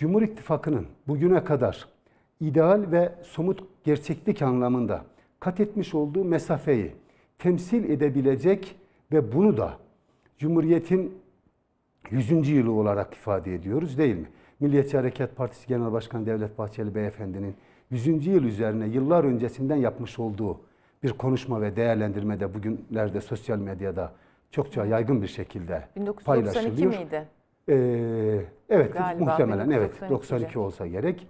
Cumhur İttifakı'nın bugüne kadar ideal ve somut gerçeklik anlamında kat etmiş olduğu mesafeyi temsil edebilecek ve bunu da Cumhuriyet'in 100. yılı olarak ifade ediyoruz değil mi? Milliyetçi Hareket Partisi Genel Başkanı Devlet Bahçeli Beyefendi'nin 100. yıl üzerine yıllar öncesinden yapmış olduğu bir konuşma ve değerlendirmede bugünlerde sosyal medyada çokça yaygın bir şekilde 1992 paylaşılıyor. miydi? Ee, evet Galiba muhtemelen evet 1992'de. 92 olsa gerek.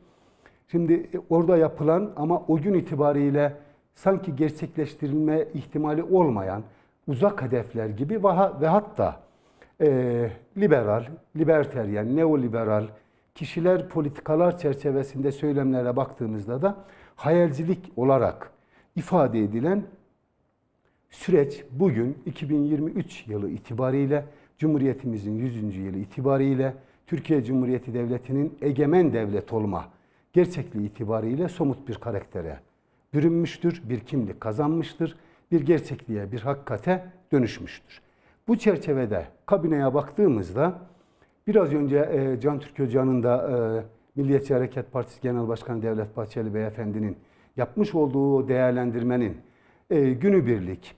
Şimdi e, orada yapılan ama o gün itibariyle sanki gerçekleştirilme ihtimali olmayan uzak hedefler gibi ve hatta e, liberal, liberteryen, neoliberal kişiler politikalar çerçevesinde söylemlere baktığımızda da hayalcilik olarak ifade edilen Süreç bugün 2023 yılı itibariyle Cumhuriyetimizin 100. yılı itibariyle Türkiye Cumhuriyeti Devleti'nin egemen devlet olma gerçekliği itibariyle somut bir karaktere bürünmüştür, bir kimlik kazanmıştır, bir gerçekliğe, bir hakikate dönüşmüştür. Bu çerçevede kabineye baktığımızda biraz önce e, Can Türk Hoca'nın da e, Milliyetçi Hareket Partisi Genel Başkanı Devlet Bahçeli Beyefendi'nin yapmış olduğu değerlendirmenin e, günübirlik,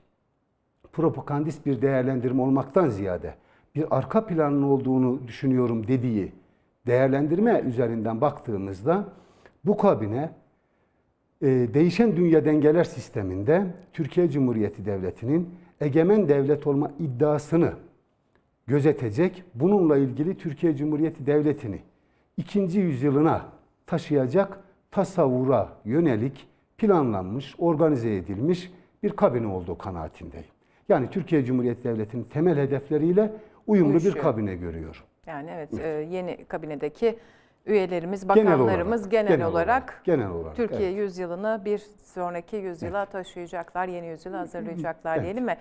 propagandist bir değerlendirme olmaktan ziyade bir arka planın olduğunu düşünüyorum dediği değerlendirme üzerinden baktığımızda bu kabine e, değişen dünya dengeler sisteminde Türkiye Cumhuriyeti Devleti'nin egemen devlet olma iddiasını gözetecek, bununla ilgili Türkiye Cumhuriyeti Devleti'ni ikinci yüzyılına taşıyacak tasavvura yönelik planlanmış, organize edilmiş bir kabine olduğu kanaatindeyim. Yani Türkiye Cumhuriyeti Devleti'nin temel hedefleriyle uyumlu Uyuşuyor. bir kabine görüyor. Yani evet e, yeni kabinedeki üyelerimiz, Genel bakanlarımız olarak, genel, genel olarak, olarak, genel olarak, Türkiye evet. yüzyılını bir sonraki yüzyıla taşıyacaklar, yeni yüzyılı hazırlayacaklar diyelim mi?